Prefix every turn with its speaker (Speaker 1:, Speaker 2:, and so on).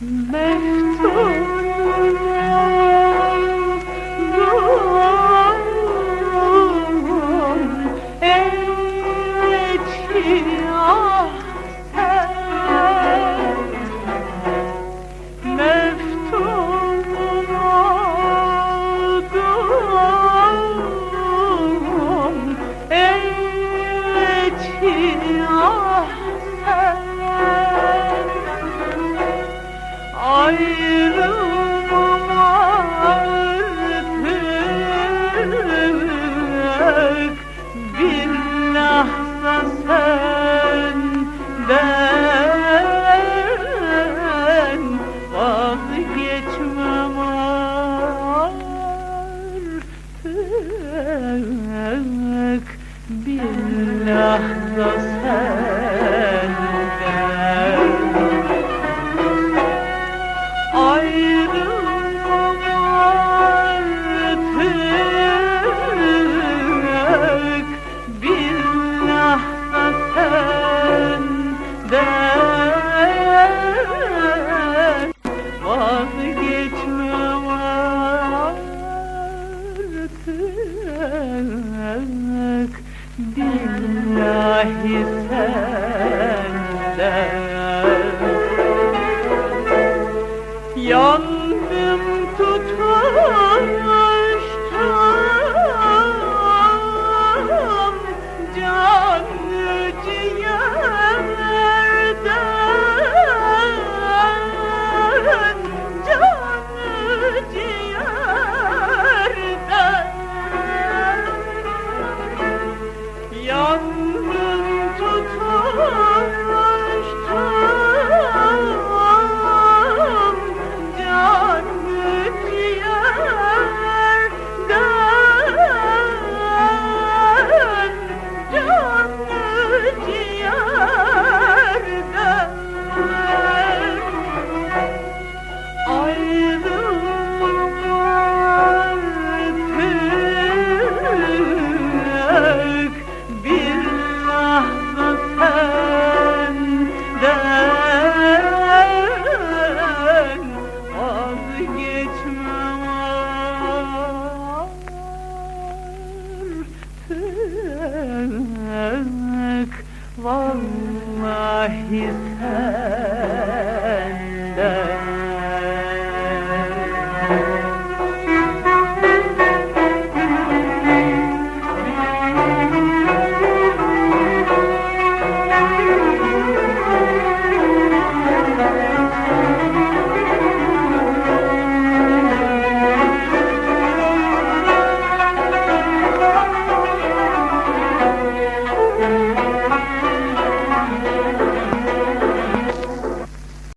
Speaker 1: Mental etmem artık. Billah da sen Billahi sen Vallahi sen